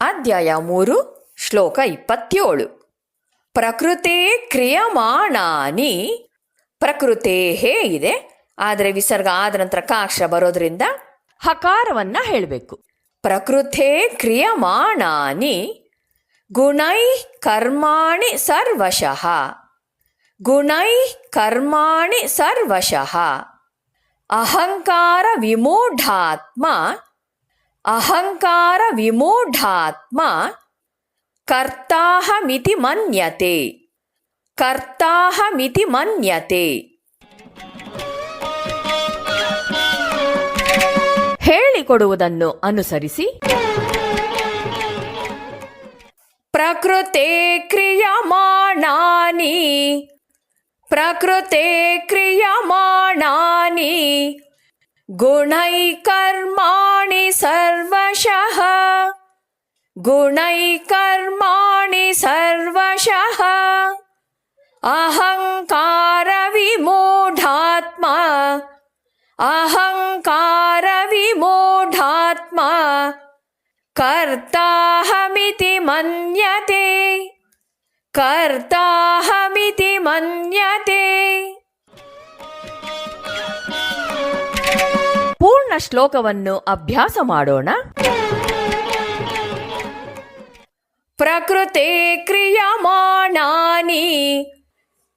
ಅಧ್ಯಾಯ ಮೂರು, ಶ್ಲೋಕ ಇಪ್ಪತ್ತೇಳು. ಪ್ರಕೃತೆ ಕ್ರಿಯಮಾಣಾನಿ. ಪ್ರಕೃತೆ ಹೇ ಇದೆ, ಆದರೆ ವಿಸರ್ಗ ಆದ ನಂತರ ಕಾಕ್ಷ ಬರೋದ್ರಿಂದ ಹಕಾರವನ್ನ ಹೇಳಬೇಕು. ಪ್ರಕೃತೆ ಕ್ರಿಯಮಾಣಾನಿ. ಗುಣೈ ಕರ್ಮಾಣಿ ಸರ್ವಶಃ. ಗುಣೈ ಕರ್ಮಾಣಿ ಸರ್ವಶಃ. ಅಹಂಕಾರ ವಿಮೂಢಾತ್ಮ ಅಹಂಕಾರ ವಿಮೂಢಾತ್ಮ, ಕರ್ತಾಹಮಿತಿ ಮನ್ಯತೆ ಕರ್ತಾಹಮಿತಿ ಮನ್ಯತೆ. ಹೇಳಿಕೊಡುವುದನ್ನು ಅನುಸರಿಸಿ प्रकृते क्रियमाणानि। प्रकृते क्रियमाणानि। गुणैकर्माणि सर्वशः। गुणै कर्माणि सर्वशः। अहङ्कारविमूढात्मा। अहङ्कारविमूढात्मा। ಕರ್ತಾಹಮಿತಿ ಮನ್ಯತೆ. ಕರ್ತಾಹಮಿತಿ ಮನ್ಯತೆ. ಪೂರ್ಣ ಶ್ಲೋಕವನ್ನು ಅಭ್ಯಾಸ ಮಾಡೋಣ. ಪ್ರಕೃತೆ ಕ್ರಿಯಮಾಣಾನಿ.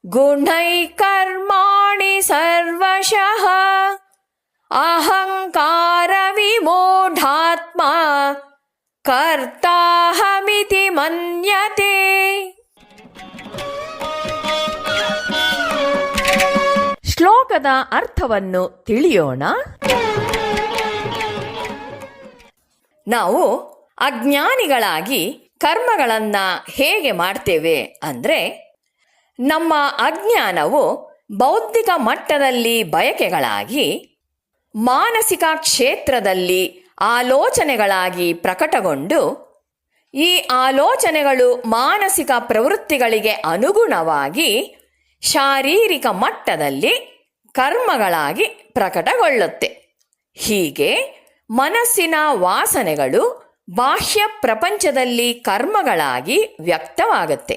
ಗುಣೈ ಕರ್ಮಾಣಿ ಸರ್ವಶಃ. ಅಹಂಕಾರ ವಿಮೂಢಾತ್ಮ. ಕರ್ತಾಹಮಿತಿ ಮನ್ಯತೆ ಶ್ಲೋಕದ ಅರ್ಥವನ್ನು ತಿಳಿಯೋಣ. ನಾವು ಅಜ್ಞಾನಿಗಳಾಗಿ ಕರ್ಮಗಳನ್ನ ಹೇಗೆ ಮಾಡ್ತೇವೆ ಅಂದ್ರೆ, ನಮ್ಮ ಅಜ್ಞಾನವು ಬೌದ್ಧಿಕ ಮಟ್ಟದಲ್ಲಿ ಬಯಕೆಗಳಾಗಿ ಮಾನಸಿಕ ಕ್ಷೇತ್ರದಲ್ಲಿ ಆಲೋಚನೆಗಳಾಗಿ ಪ್ರಕಟಗೊಂಡು ಈ ಆಲೋಚನೆಗಳು ಮಾನಸಿಕ ಪ್ರವೃತ್ತಿಗಳಿಗೆ ಅನುಗುಣವಾಗಿ ಶಾರೀರಿಕ ಮಟ್ಟದಲ್ಲಿ ಕರ್ಮಗಳಾಗಿ ಪ್ರಕಟಗೊಳ್ಳುತ್ತೆ. ಹೀಗೆ ಮನಸ್ಸಿನ ವಾಸನೆಗಳು ಬಾಹ್ಯ ಪ್ರಪಂಚದಲ್ಲಿ ಕರ್ಮಗಳಾಗಿ ವ್ಯಕ್ತವಾಗುತ್ತೆ.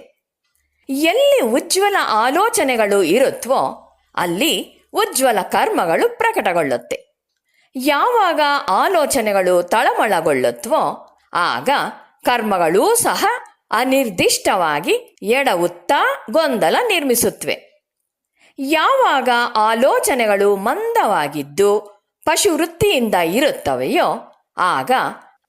ಎಲ್ಲಿ ಉಜ್ವಲ ಆಲೋಚನೆಗಳು ಇರುತ್ತವೋ ಅಲ್ಲಿ ಉಜ್ವಲ ಕರ್ಮಗಳು ಪ್ರಕಟಗೊಳ್ಳುತ್ತೆ. ಯಾವಾಗ ಆಲೋಚನೆಗಳು ತಳಮಳಗೊಳ್ಳುತ್ತವೋ ಆಗ ಕರ್ಮಗಳೂ ಸಹ ಅನಿರ್ದಿಷ್ಟವಾಗಿ ಎಡವುತ್ತಾ ಗೊಂದಲ ನಿರ್ಮಿಸುತ್ತವೆ ಯಾವಾಗ ಆಲೋಚನೆಗಳು ಮಂದವಾಗಿದ್ದು ಪಶುವೃತ್ತಿಯಿಂದ ಇರುತ್ತವೆಯೋ ಆಗ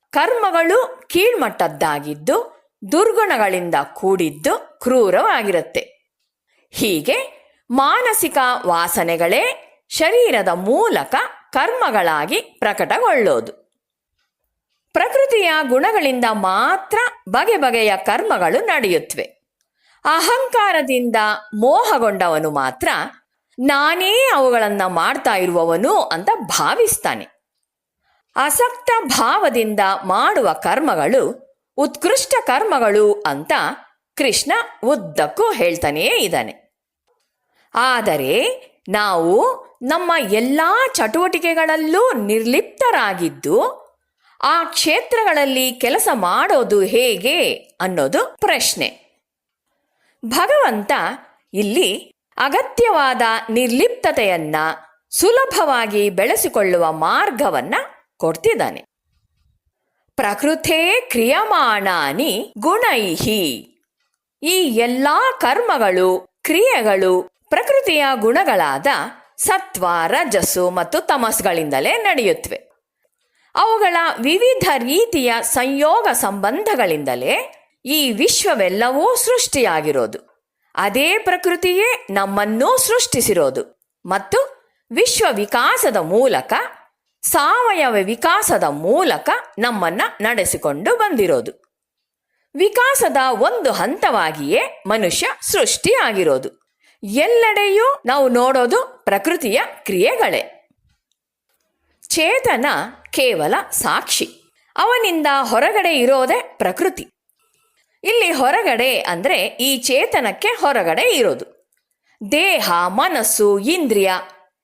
ಕರ್ಮಗಳು ಕೀಳ್ಮಟ್ಟದ್ದಾಗಿದ್ದು ದುರ್ಗುಣಗಳಿಂದ ಕೂಡಿದ್ದು ಕ್ರೂರವಾಗಿರುತ್ತೆ. ಹೀಗೆ ಮಾನಸಿಕ ವಾಸನೆಗಳೇ ಶರೀರದ ಮೂಲಕ ಕರ್ಮಗಳಾಗಿ ಪ್ರಕಟಗೊಳ್ಳೋದು. ಪ್ರಕೃತಿಯ ಗುಣಗಳಿಂದ ಮಾತ್ರ ಬಗೆ ಬಗೆಯ ಕರ್ಮಗಳು ನಡೆಯುತ್ತವೆ ಅಹಂಕಾರದಿಂದ ಮೋಹಗೊಂಡವನು ಮಾತ್ರ ನಾನೇ ಅವುಗಳನ್ನು ಮಾಡ್ತಾ ಇರುವವನು ಅಂತ ಭಾವಿಸ್ತಾನೆ. ಅಸಕ್ತ ಭಾವದಿಂದ ಮಾಡುವ ಕರ್ಮಗಳು ಉತ್ಕೃಷ್ಟ ಕರ್ಮಗಳು ಅಂತ ಕೃಷ್ಣ ಉದ್ದಕ್ಕೂ ಹೇಳ್ತಾನೇ ಇದ್ದಾನೆ. ಆದರೆ ನಾವು ನಮ್ಮ ಎಲ್ಲ ಚಟುವಟಿಕೆಗಳಲ್ಲೂ ನಿರ್ಲಿಪ್ತರಾಗಿದ್ದು, ಆ ಕ್ಷೇತ್ರಗಳಲ್ಲಿ ಕೆಲಸ ಮಾಡೋದು ಹೇಗೆ ಅನ್ನೋದು ಪ್ರಶ್ನೆ. ಭಗವಂತ ಇಲ್ಲಿ ಅಗತ್ಯವಾದ ನಿರ್ಲಿಪ್ತತೆಯನ್ನ ಸುಲಭವಾಗಿ ಬೆಳೆಸಿಕೊಳ್ಳುವ ಮಾರ್ಗವನ್ನ ಕೊಡ್ತಿದ್ದಾನೆ. ಪ್ರಕೃತೇ ಕ್ರಿಯಮಾಣಾನಿ ಗುಣೈಹಿ. ಈ ಎಲ್ಲಾ ಕರ್ಮಗಳು, ಕ್ರಿಯೆಗಳು ಪ್ರಕೃತಿಯ ಗುಣಗಳಾದ ಸತ್ವ, ರಜಸ್ಸು ಮತ್ತು ತಮಸ್ಗಳಿಂದಲೇ ನಡೆಯುತ್ತವೆ. ಅವುಗಳ ವಿವಿಧ ರೀತಿಯ ಸಂಯೋಗ ಸಂಬಂಧಗಳಿಂದಲೇ ಈ ವಿಶ್ವವೆಲ್ಲವೂ ಸೃಷ್ಟಿಯಾಗಿರೋದು. ಅದೇ ಪ್ರಕೃತಿಯೇ ನಮ್ಮನ್ನೂ ಸೃಷ್ಟಿಸಿರೋದು. ಮತ್ತು ವಿಶ್ವ ವಿಕಾಸದ ಮೂಲಕ, ಸಾವಯವ ವಿಕಾಸದ ಮೂಲಕ ನಮ್ಮನ್ನ ನಡೆಸಿಕೊಂಡು ಬಂದಿರೋದು. ವಿಕಾಸದ ಒಂದು ಹಂತವಾಗಿಯೇ ಮನುಷ್ಯ ಸೃಷ್ಟಿಯಾಗಿರೋದು. ಎಲ್ಲೆಡೆಯೂ ನಾವು ನೋಡೋದು ಪ್ರಕೃತಿಯ ಕ್ರಿಯೆಗಳೇ. ಚೇತನ ಕೇವಲ ಸಾಕ್ಷಿ. ಅವನಿಂದ ಹೊರಗಡೆ ಇರೋದೇ ಪ್ರಕೃತಿ. ಇಲ್ಲಿ ಹೊರಗಡೆ ಅಂದರೆ ಈ ಚೇತನಕ್ಕೆ ಹೊರಗಡೆ ಇರೋದು. ದೇಹ, ಮನಸ್ಸು, ಇಂದ್ರಿಯ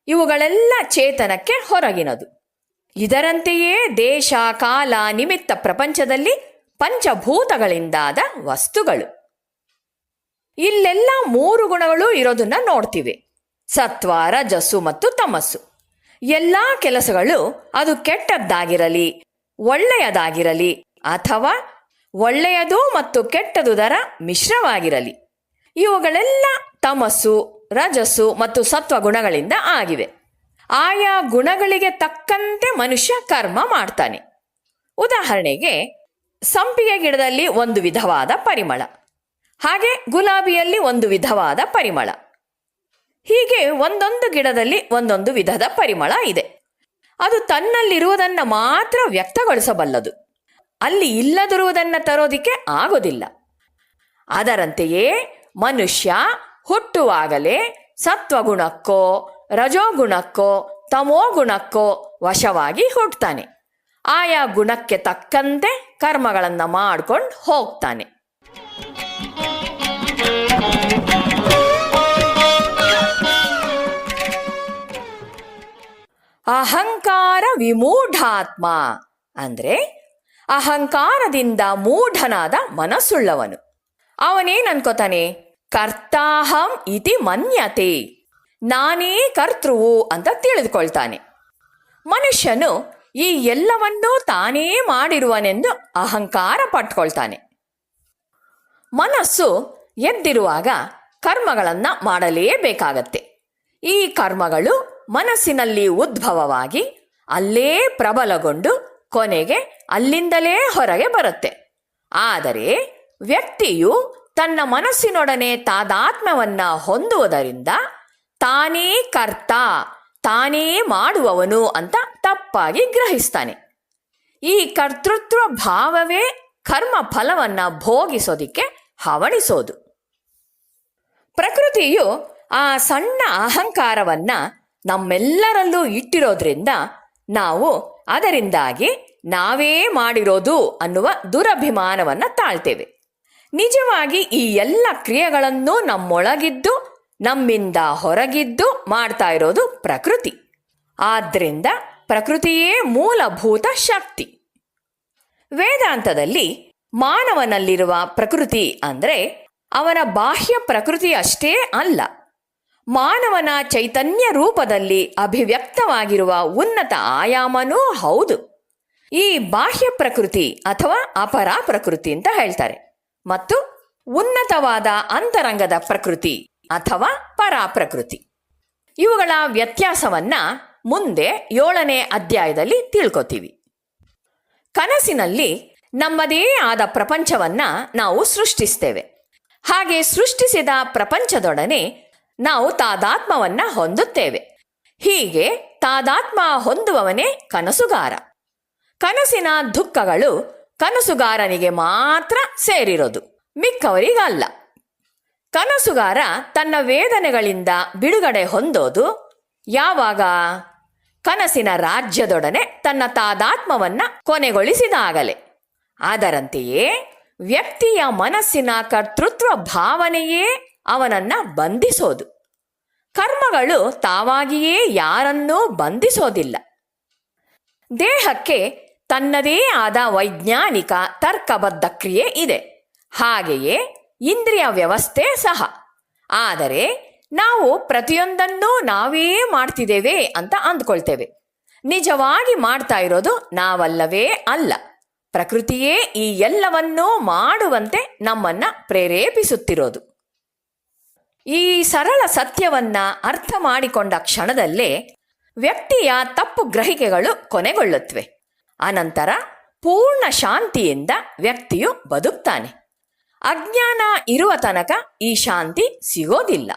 ಇವುಗಳೆಲ್ಲ ಚೇತನಕ್ಕೆ ಹೊರಗಿನದು. ಇದರಂತೆಯೇ ದೇಶ, ಕಾಲ, ನಿಮಿತ್ತ ಪ್ರಪಂಚದಲ್ಲಿ ಪಂಚಭೂತಗಳಿಂದಾದ ವಸ್ತುಗಳು. ಇಲ್ಲೆಲ್ಲ ಮೂರು ಗುಣಗಳು ಇರೋದನ್ನ ನೋಡ್ತೀವಿ. ಸತ್ವ, ರಜಸ್ಸು ಮತ್ತು ತಮಸ್ಸು. ಎಲ್ಲ ಕೆಲಸಗಳು ಅದು ಕೆಟ್ಟದ್ದಾಗಿರಲಿ, ಒಳ್ಳೆಯದಾಗಿರಲಿ ಅಥವಾ ಒಳ್ಳೆಯದು ಮತ್ತು ಕೆಟ್ಟದುದರ ಮಿಶ್ರವಾಗಿರಲಿ. ಇವುಗಳೆಲ್ಲ ತಮಸ್ಸು, ರಜಸ್ಸು ಮತ್ತು ಸತ್ವ ಗುಣಗಳಿಂದ ಆಗಿವೆ. ಆಯಾ ಗುಣಗಳಿಗೆ ತಕ್ಕಂತೆ ಮನುಷ್ಯ ಕರ್ಮ ಮಾಡ್ತಾನೆ. ಉದಾಹರಣೆಗೆ, ಸಂಪಿಗೆ ಗಿಡದಲ್ಲಿ ಒಂದು ವಿಧವಾದ ಪರಿಮಳ. ಹಾಗೆ ಗುಲಾಬಿಯಲ್ಲಿ ಒಂದು ವಿಧವಾದ ಪರಿಮಳ. ಹೀಗೆ ಒಂದೊಂದು ಗಿಡದಲ್ಲಿ ಒಂದೊಂದು ವಿಧದ ಪರಿಮಳ ಇದೆ. ಅದು ತನ್ನಲ್ಲಿರುವುದನ್ನು ಮಾತ್ರ ವ್ಯಕ್ತಗೊಳಿಸಬಲ್ಲದು. ಅಲ್ಲಿ ಇಲ್ಲದಿರುವುದನ್ನು ತರೋದಿಕ್ಕೆ ಆಗೋದಿಲ್ಲ. ಅದರಂತೆಯೇ ಮನುಷ್ಯ ಹುಟ್ಟುವಾಗಲೇ ಸತ್ವಗುಣಕ್ಕೋ, ರಜೋಗುಣಕ್ಕೋ, ತಮೋಗುಣಕ್ಕೋ ವಶವಾಗಿ ಹುಟ್ಟುತ್ತಾನೆ ಆಯಾ ಗುಣಕ್ಕೆ ತಕ್ಕಂತೆ ಕರ್ಮಗಳನ್ನು ಮಾಡ್ಕೊಂಡು ಹೋಗ್ತಾನೆ. ಅಹಂಕಾರ ವಿಮೂಢಾತ್ಮ ಅಂದ್ರೆ ಅಹಂಕಾರದಿಂದ ಮೂಢನಾದ ಮನಸ್ಸುಳ್ಳವನು. ಅವನೇನ್ ಅನ್ಕೋತಾನೆ ಕರ್ತಾಹಂ ಇತಿ ಮನ್ಯತೆ. ನಾನೇ ಕರ್ತೃವು ಅಂತ ತಿಳಿದುಕೊಳ್ತಾನೆ. ಮನುಷ್ಯನು ಈ ಎಲ್ಲವನ್ನೂ ತಾನೇ ಮಾಡಿರುವನೆಂದು ಅಹಂಕಾರ ಪಟ್ಕೊಳ್ತಾನೆ ಮನಸ್ಸು ಎದ್ದಿರುವಾಗ ಕರ್ಮಗಳನ್ನು ಮಾಡಲೇಬೇಕಾಗತ್ತೆ. ಈ ಕರ್ಮಗಳು ಮನಸ್ಸಿನಲ್ಲಿ ಉದ್ಭವವಾಗಿ ಅಲ್ಲೇ ಪ್ರಬಲಗೊಂಡು ಕೊನೆಗೆ ಅಲ್ಲಿಂದಲೇ ಹೊರಗೆ ಬರುತ್ತೆ. ಆದರೆ ವ್ಯಕ್ತಿಯು ತನ್ನ ಮನಸ್ಸಿನೊಡನೆ ತಾದಾತ್ಮ್ಯವನ್ನ ಹೊಂದುವುದರಿಂದ ತಾನೇ ಕರ್ತ, ತಾನೇ ಮಾಡುವವನು ಅಂತ ತಪ್ಪಾಗಿ ಗ್ರಹಿಸ್ತಾನೆ. ಈ ಕರ್ತೃತ್ವ ಭಾವವೇ ಕರ್ಮ ಫಲವನ್ನ ಭೋಗಿಸೋದಿಕ್ಕೆ ಹವಣಿಸೋದು. ಪ್ರಕೃತಿಯು ಆ ಸಣ್ಣ ಅಹಂಕಾರವನ್ನ ನಮ್ಮೆಲ್ಲರಲ್ಲೂ ಇಟ್ಟಿರೋದ್ರಿಂದ ನಾವು ಅದರಿಂದಾಗಿ ನಾವೇ ಮಾಡಿರೋದು ಅನ್ನುವ ದುರಭಿಮಾನವನ್ನ ತಾಳ್ತೇವೆ. ನಿಜವಾಗಿ ಈ ಎಲ್ಲ ಕ್ರಿಯೆಗಳನ್ನು ನಮ್ಮೊಳಗಿದ್ದು, ನಮ್ಮಿಂದ ಹೊರಗಿದ್ದು ಮಾಡ್ತಾ ಇರೋದು ಪ್ರಕೃತಿ. ಆದ್ರಿಂದ ಪ್ರಕೃತಿಯೇ ಮೂಲಭೂತ ಶಕ್ತಿ. ವೇದಾಂತದಲ್ಲಿ ಮಾನವನಲ್ಲಿರುವ ಪ್ರಕೃತಿ ಅಂದ್ರೆ ಅವನ ಬಾಹ್ಯ ಪ್ರಕೃತಿ ಅಷ್ಟೇ ಅಲ್ಲ. ಮಾನವನ ಚೈತನ್ಯ ರೂಪದಲ್ಲಿ ಅಭಿವ್ಯಕ್ತವಾಗಿರುವ ಉನ್ನತ ಆಯಾಮನೂ ಹೌದು. ಈ ಬಾಹ್ಯ ಪ್ರಕೃತಿ ಅಥವಾ ಅಪರ ಪ್ರಕೃತಿ ಅಂತ ಹೇಳ್ತಾರೆ. ಮತ್ತು ಉನ್ನತವಾದ ಅಂತರಂಗದ ಪ್ರಕೃತಿ ಅಥವಾ ಪರಾಪ್ರಕೃತಿ ಇವುಗಳ ವ್ಯತ್ಯಾಸವನ್ನ ಮುಂದೆ ಏಳನೇ ಅಧ್ಯಾಯದಲ್ಲಿ ತಿಳ್ಕೊತೀವಿ. ಕನಸಿನಲ್ಲಿ ನಮ್ಮದೇ ಆದ ಪ್ರಪಂಚವನ್ನ ನಾವು ಸೃಷ್ಟಿಸ್ತೇವೆ. ಹಾಗೆ ಸೃಷ್ಟಿಸಿದ ಪ್ರಪಂಚದೊಡನೆ ನಾವು ತಾದಾತ್ಮವನ್ನ ಹೊಂದುತ್ತೇವೆ. ಹೀಗೆ ತಾದಾತ್ಮ ಹೊಂದುವವನೇ ಕನಸುಗಾರ. ಕನಸಿನ ದುಃಖಗಳು ಕನಸುಗಾರನಿಗೆ ಮಾತ್ರ ಸೇರಿರೋದು, ಮಿಕ್ಕವರಿಗಲ್ಲ. ಕನಸುಗಾರ ತನ್ನ ವೇದನೆಗಳಿಂದ ಬಿಡುಗಡೆ ಹೊಂದೋದು ಯಾವಾಗ? ಕನಸಿನ ರಾಜ್ಯದೊಡನೆ ತನ್ನ ತಾದಾತ್ಮವನ್ನ ಕೊನೆಗೊಳಿಸಿದಾಗಲೇ. ಅದರಂತೆಯೇ ವ್ಯಕ್ತಿಯ ಮನಸ್ಸಿನ ಕರ್ತೃತ್ವ ಭಾವನೆಯೇ ಅವನನ್ನ ಬಂಧಿಸೋದು. ಕರ್ಮಗಳು ತಾವಾಗಿಯೇ ಯಾರನ್ನೂ ಬಂಧಿಸೋದಿಲ್ಲ. ದೇಹಕ್ಕೆ ತನ್ನದೇ ಆದ ವೈಜ್ಞಾನಿಕ ತರ್ಕಬದ್ಧ ಕ್ರಿಯೆ ಇದೆ. ಹಾಗೆಯೇ ಇಂದ್ರಿಯ ವ್ಯವಸ್ಥೆ ಸಹ. ಆದರೆ ನಾವು ಪ್ರತಿಯೊಂದನ್ನೂ ನಾವೇ ಮಾಡ್ತಿದ್ದೇವೆ ಅಂತ ಅಂದ್ಕೊಳ್ತೇವೆ. ನಿಜವಾಗಿ ಮಾಡ್ತಾ ಇರೋದು ನಾವಲ್ಲವೇ ಅಲ್ಲ. ಪ್ರಕೃತಿಯೇ ಈ ಎಲ್ಲವನ್ನೂ ಮಾಡುವಂತೆ ನಮ್ಮನ್ನ ಪ್ರೇರೇಪಿಸುತ್ತಿರೋದು. ಈ ಸರಳ ಸತ್ಯವನ್ನ ಅರ್ಥ ಮಾಡಿಕೊಂಡ ಕ್ಷಣದಲ್ಲೇ ವ್ಯಕ್ತಿಯ ತಪ್ಪು ಗ್ರಹಿಕೆಗಳು ಕೊನೆಗೊಳ್ಳುತ್ತವೆ. ಅನಂತರ ಪೂರ್ಣ ಶಾಂತಿಯಿಂದ ವ್ಯಕ್ತಿಯು ಬದುಕ್ತಾನೆ. ಅಜ್ಞಾನ ಇರುವ ತನಕ ಈ ಶಾಂತಿ ಸಿಗೋದಿಲ್ಲ.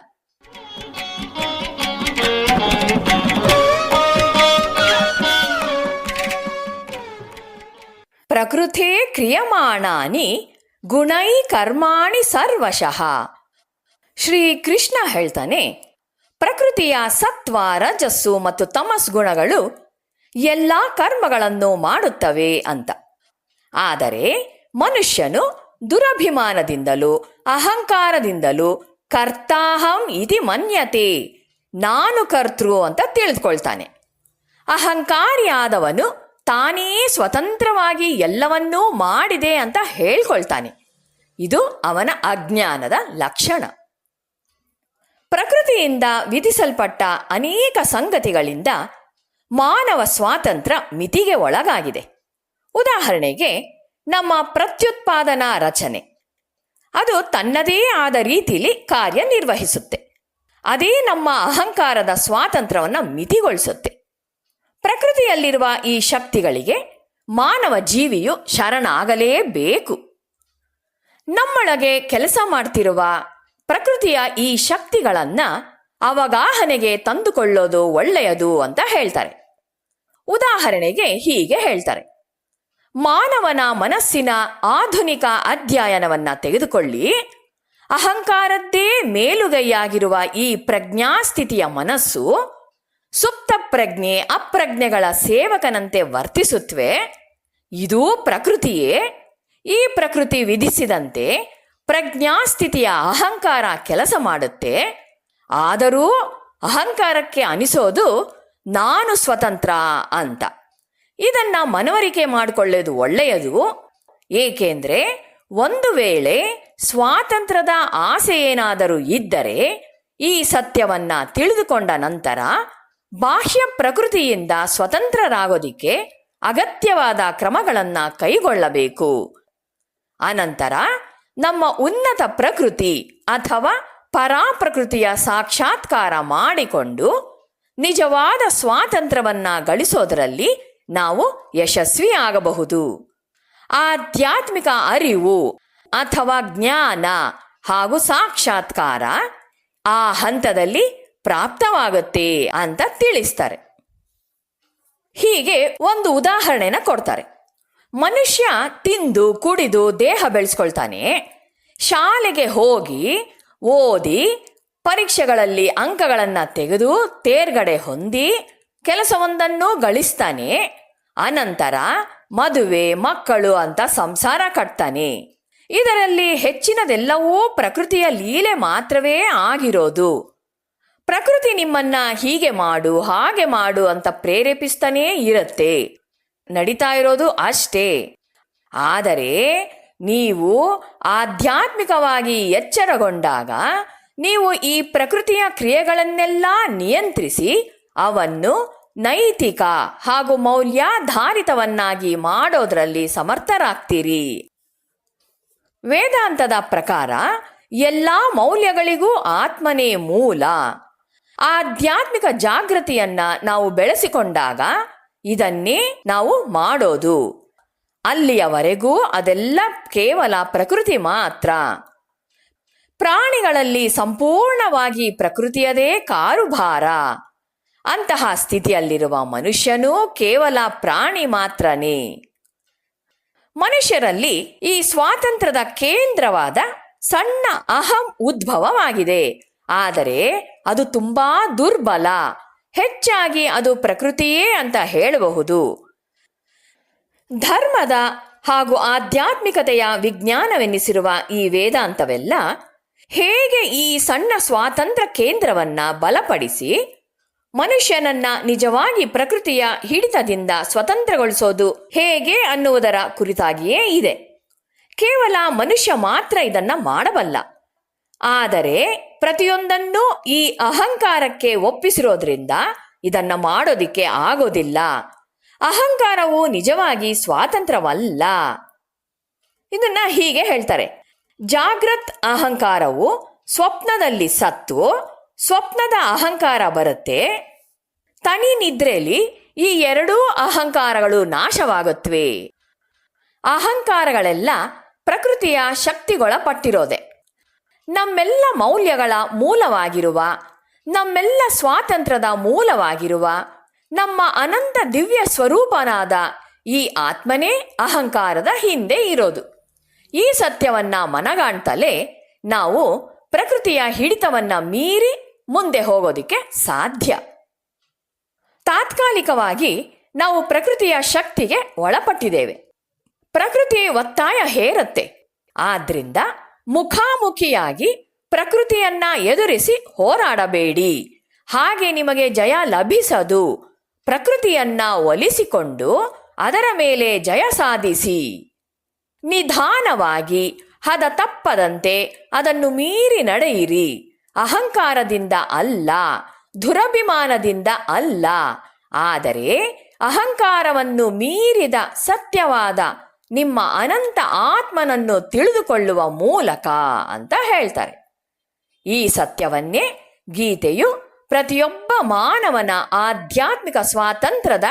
ಪ್ರಕೃತಿ ಕ್ರಿಯಮಾಣಾನಿ ಗುಣೈ ಕರ್ಮಾಣಿ ಸರ್ವಶಃ. ಶ್ರೀ ಕೃಷ್ಣ ಹೇಳ್ತಾನೆ, ಪ್ರಕೃತಿಯ ಸತ್ವ, ರಜಸ್ಸು ಮತ್ತು ತಮಸ್ ಗುಣಗಳು ಎಲ್ಲ ಕರ್ಮಗಳನ್ನು ಮಾಡುತ್ತವೆ ಅಂತ. ಆದರೆ ಮನುಷ್ಯನು ದುರಭಿಮಾನದಿಂದಲೂ ಅಹಂಕಾರದಿಂದಲೂ ಕರ್ತಾಹಂ ಇತಿ ಮನ್ಯತೆ, ನಾನು ಕರ್ತೃ ಅಂತ ತಿಳಿದುಕೊಳ್ತಾನೆ ಅಹಂಕಾರಿಯಾದವನು ತಾನೇ ಸ್ವತಂತ್ರವಾಗಿ ಎಲ್ಲವನ್ನೂ ಮಾಡಿದೆ ಅಂತ ಹೇಳ್ಕೊಳ್ತಾನೆ. ಇದು ಅವನ ಅಜ್ಞಾನದ ಲಕ್ಷಣ. ಪ್ರಕೃತಿಯಿಂದ ವಿಧಿಸಲ್ಪಟ್ಟ ಅನೇಕ ಸಂಗತಿಗಳಿಂದ ಮಾನವ ಸ್ವಾತಂತ್ರ್ಯ ಮಿತಿಗೆ ಒಳಗಾಗಿದೆ. ಉದಾಹರಣೆಗೆ, ನಮ್ಮ ಪ್ರತ್ಯುತ್ಪಾದನಾ ರಚನೆ. ಅದು ತನ್ನದೇ ಆದ ರೀತಿಯಲ್ಲಿ ಕಾರ್ಯನಿರ್ವಹಿಸುತ್ತೆ. ಅದೇ ನಮ್ಮ ಅಹಂಕಾರದ ಸ್ವಾತಂತ್ರ್ಯವನ್ನು ಮಿತಿಗೊಳಿಸುತ್ತೆ. ಪ್ರಕೃತಿಯಲ್ಲಿರುವ ಈ ಶಕ್ತಿಗಳಿಗೆ ಮಾನವ ಜೀವಿಯು ಶರಣಾಗಲೇಬೇಕು. ನಮ್ಮೊಳಗೆ ಕೆಲಸ ಮಾಡ್ತಿರುವ ಪ್ರಕೃತಿಯ ಈ ಶಕ್ತಿಗಳನ್ನ ಅವಗಾಹನೆಗೆ ತಂದುಕೊಳ್ಳೋದು ಒಳ್ಳೆಯದು ಅಂತ ಹೇಳ್ತಾರೆ. ಉದಾಹರಣೆಗೆ ಹೀಗೆ ಹೇಳ್ತಾರೆ. ಮಾನವನ ಮನಸ್ಸಿನ ಆಧುನಿಕ ಅಧ್ಯಯನವನ್ನ ತೆಗೆದುಕೊಳ್ಳಿ. ಅಹಂಕಾರದ್ದೇ ಮೇಲುಗೈಯಾಗಿರುವ ಈ ಪ್ರಜ್ಞಾಸ್ಥಿತಿಯ ಮನಸ್ಸು ಸುಪ್ತ ಪ್ರಜ್ಞೆ ಅಪ್ರಜ್ಞೆಗಳ ಸೇವಕನಂತೆ ವರ್ತಿಸುತ್ತವೆ ಇದೂ ಪ್ರಕೃತಿಯೇ. ಈ ಪ್ರಕೃತಿ ವಿಧಿಸಿದಂತೆ ಪ್ರಜ್ಞಾಸ್ಥಿತಿಯ ಅಹಂಕಾರ ಕೆಲಸ ಮಾಡುತ್ತೆ. ಆದರೂ ಅಹಂಕಾರಕ್ಕೆ ಅನಿಸೋದು ನಾನು ಸ್ವತಂತ್ರ ಅಂತ. ಇದನ್ನ ಮನವರಿಕೆ ಮಾಡಿಕೊಳ್ಳೋದು ಒಳ್ಳೆಯದು. ಏಕೆಂದ್ರೆ ಒಂದು ವೇಳೆ ಸ್ವಾತಂತ್ರ್ಯದ ಆಸೆ ಏನಾದರೂ ಇದ್ದರೆ ಈ ಸತ್ಯವನ್ನ ತಿಳಿದುಕೊಂಡ ನಂತರ ಬಾಹ್ಯ ಪ್ರಕೃತಿಯಿಂದ ಸ್ವತಂತ್ರರಾಗೋದಿಕ್ಕೆ ಅಗತ್ಯವಾದ ಕ್ರಮಗಳನ್ನು ಕೈಗೊಳ್ಳಬೇಕು. ಅನಂತರ ನಮ್ಮ ಉನ್ನತ ಪ್ರಕೃತಿ ಅಥವಾ ಪರಾಪ್ರಕೃತಿಯ ಸಾಕ್ಷಾತ್ಕಾರ ಮಾಡಿಕೊಂಡು ನಿಜವಾದ ಸ್ವಾತಂತ್ರ್ಯವನ್ನ ಗಳಿಸೋದರಲ್ಲಿ ನಾವು ಯಶಸ್ವಿ ಆಗಬಹುದು. ಆಧ್ಯಾತ್ಮಿಕ ಅರಿವು ಅಥವಾ ಜ್ಞಾನ ಹಾಗೂ ಸಾಕ್ಷಾತ್ಕಾರ ಆ ಹಂತದಲ್ಲಿ ಪ್ರಾಪ್ತವಾಗುತ್ತೆ ಅಂತ ತಿಳಿಸ್ತಾರೆ. ಹೀಗೆ ಒಂದು ಉದಾಹರಣೆನ ಕೊಡ್ತಾರೆ. ಮನುಷ್ಯ ತಿಂದು, ಕುಡಿದು, ದೇಹ ಬೆಳೆಸ್ಕೊಳ್ತಾನೆ. ಶಾಲೆಗೆ ಹೋಗಿ ಓದಿ, ಪರೀಕ್ಷೆಗಳಲ್ಲಿ ಅಂಕಗಳನ್ನು ತೆಗೆದು ತೇರ್ಗಡೆ ಹೊಂದಿ ಕೆಲಸವೊಂದನ್ನು ಗಳಿಸ್ತಾನೆ. ಅನಂತರ ಮದುವೆ, ಮಕ್ಕಳು ಅಂತ ಸಂಸಾರ ಕಟ್ತಾನೆ. ಇದರಲ್ಲಿ ಹೆಚ್ಚಿನದೆಲ್ಲವೂ ಪ್ರಕೃತಿಯ ಲೀಲೆ ಮಾತ್ರವೇ ಆಗಿರೋದು. ಪ್ರಕೃತಿ ನಿಮ್ಮನ್ನ ಹೀಗೆ ಮಾಡು, ಹಾಗೆ ಮಾಡು ಅಂತ ಪ್ರೇರೇಪಿಸ್ತಾನೇ ಇರುತ್ತೆ. ನಡೀತಾ ಇರೋದು ಅಷ್ಟೇ. ಆದರೆ ನೀವು ಆಧ್ಯಾತ್ಮಿಕವಾಗಿ ಎಚ್ಚರಗೊಂಡಾಗ ನೀವು ಈ ಪ್ರಕೃತಿಯ ಕ್ರಿಯೆಗಳನ್ನೆಲ್ಲ ನಿಯಂತ್ರಿಸಿ ಅವನ್ನು ನೈತಿಕ ಹಾಗೂ ಮೌಲ್ಯಾಧಾರಿತವನ್ನಾಗಿ ಮಾಡೋದ್ರಲ್ಲಿ ಸಮರ್ಥರಾಗ್ತೀರಿ. ವೇದಾಂತದ ಪ್ರಕಾರ ಎಲ್ಲ ಮೌಲ್ಯಗಳಿಗೂ ಆತ್ಮನೇ ಮೂಲ. ಆಧ್ಯಾತ್ಮಿಕ ಜಾಗೃತಿಯನ್ನ ನಾವು ಬೆಳೆಸಿಕೊಂಡಾಗ ಇದನ್ನೇ ನಾವು ಮಾಡೋದು. ಅಲ್ಲಿಯವರೆಗೂ ಅದೆಲ್ಲ ಕೇವಲ ಪ್ರಕೃತಿ ಮಾತ್ರ. ಪ್ರಾಣಿಗಳಲ್ಲಿ ಸಂಪೂರ್ಣವಾಗಿ ಪ್ರಕೃತಿಯದೇ ಕಾರುಭಾರ. ಅಂತಹ ಸ್ಥಿತಿಯಲ್ಲಿರುವ ಮನುಷ್ಯನೂ ಕೇವಲ ಪ್ರಾಣಿ ಮಾತ್ರನೇ. ಮನುಷ್ಯರಲ್ಲಿ ಈ ಸ್ವಾತಂತ್ರ್ಯದ ಕೇಂದ್ರವಾದ ಸಣ್ಣ ಅಹಂ ಉದ್ಭವವಾಗಿದೆ. ಆದರೆ ಅದು ತುಂಬಾ ದುರ್ಬಲ. ಹೆಚ್ಚಾಗಿ ಅದು ಪ್ರಕೃತಿಯೇ ಅಂತ ಹೇಳಬಹುದು. ಧರ್ಮದ ಹಾಗೂ ಆಧ್ಯಾತ್ಮಿಕತೆಯ ವಿಜ್ಞಾನವೆನ್ನಿಸಿರುವ ಈ ವೇದಾಂತವೆಲ್ಲ ಹೇಗೆ ಈ ಸಣ್ಣ ಸ್ವಾತಂತ್ರ್ಯ ಕೇಂದ್ರವನ್ನ ಬಲಪಡಿಸಿ ಮನುಷ್ಯನನ್ನ ನಿಜವಾಗಿ ಪ್ರಕೃತಿಯ ಹಿಡಿತದಿಂದ ಸ್ವತಂತ್ರಗೊಳಿಸೋದು ಹೇಗೆ ಅನ್ನುವುದರ ಕುರಿತಾಗಿಯೇ ಇದೆ. ಕೇವಲ ಮನುಷ್ಯ ಮಾತ್ರ ಇದನ್ನ ಮಾಡಬಲ್ಲ. ಆದರೆ ಪ್ರತಿಯೊಂದನ್ನು ಈ ಅಹಂಕಾರಕ್ಕೆ ಒಪ್ಪಿಸಿರೋದ್ರಿಂದ ಇದನ್ನ ಮಾಡೋದಿಕ್ಕೆ ಆಗೋದಿಲ್ಲ. ಅಹಂಕಾರವು ನಿಜವಾಗಿ ಸ್ವಾತಂತ್ರ್ಯವಲ್ಲ. ಇದನ್ನ ಹೀಗೆ ಹೇಳ್ತಾರೆ. ಜಾಗೃತ್ ಅಹಂಕಾರವು ಸ್ವಪ್ನದಲ್ಲಿ ಸತ್ತು, ಸ್ವಪ್ನದ ಅಹಂಕಾರ ಬರುತ್ತೆ. ತನಿ ನಿದ್ರೆಯಲ್ಲಿ ಈ ಎರಡೂ ಅಹಂಕಾರಗಳು ನಾಶವಾಗುತ್ತವೆ ಅಹಂಕಾರಗಳೆಲ್ಲ ಪ್ರಕೃತಿಯ ಶಕ್ತಿಗೊಳಪಟ್ಟಿರೋದೆ. ನಮ್ಮೆಲ್ಲ ಮೌಲ್ಯಗಳ ಮೂಲವಾಗಿರುವ, ನಮ್ಮೆಲ್ಲ ಸ್ವಾತಂತ್ರ್ಯದ ಮೂಲವಾಗಿರುವ, ನಮ್ಮ ಅನಂತ ದಿವ್ಯ ಸ್ವರೂಪನಾದ ಈ ಆತ್ಮನೇ ಅಹಂಕಾರದ ಹಿಂದೆ ಇರೋದು. ಈ ಸತ್ಯವನ್ನ ಮನಗಾಣ್ತಲೇ ನಾವು ಪ್ರಕೃತಿಯ ಹಿಡಿತವನ್ನ ಮೀರಿ ಮುಂದೆ ಹೋಗೋದಿಕ್ಕೆ ಸಾಧ್ಯ. ತಾತ್ಕಾಲಿಕವಾಗಿ ನಾವು ಪ್ರಕೃತಿಯ ಶಕ್ತಿಗೆ ಒಳಪಟ್ಟಿದ್ದೇವೆ. ಪ್ರಕೃತಿ ಒತ್ತಾಯ ಹೇರುತ್ತೆ. ಆದ್ರಿಂದ ಮುಖಾಮುಖಿಯಾಗಿ ಪ್ರಕೃತಿಯನ್ನ ಎದುರಿಸಿ ಹೋರಾಡಬೇಡಿ. ಹಾಗೆ ನಿಮಗೆ ಜಯ ಲಭಿಸದು. ಪ್ರಕೃತಿಯನ್ನ ಒಲಿಸಿಕೊಂಡು ಅದರ ಮೇಲೆ ಜಯ ಸಾಧಿಸಿ. ನಿಧಾನವಾಗಿ ಹದ ತಪ್ಪದಂತೆ ಅದನ್ನು ಮೀರಿ ನಡೆಯಿರಿ. ಅಹಂಕಾರದಿಂದ ಅಲ್ಲ, ದುರಭಿಮಾನದಿಂದ ಅಲ್ಲ. ಆದರೆ ಅಹಂಕಾರವನ್ನು ಮೀರಿದ ಸತ್ಯವಾದ ನಿಮ್ಮ ಅನಂತ ಆತ್ಮನನ್ನು ತಿಳಿದುಕೊಳ್ಳುವ ಮೂಲಕ ಅಂತ ಹೇಳ್ತಾರೆ. ಈ ಸತ್ಯವನ್ನೇ ಗೀತೆಯು ಪ್ರತಿಯೊಬ್ಬ ಮಾನವನ ಆಧ್ಯಾತ್ಮಿಕ ಸ್ವಾತಂತ್ರ್ಯದ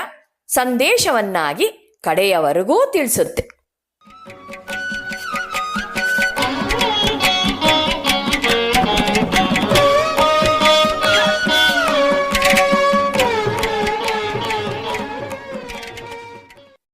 ಸಂದೇಶವನ್ನಾಗಿ ಕಡೆಯವರೆಗೂ ತಿಳಿಸುತ್ತೆ.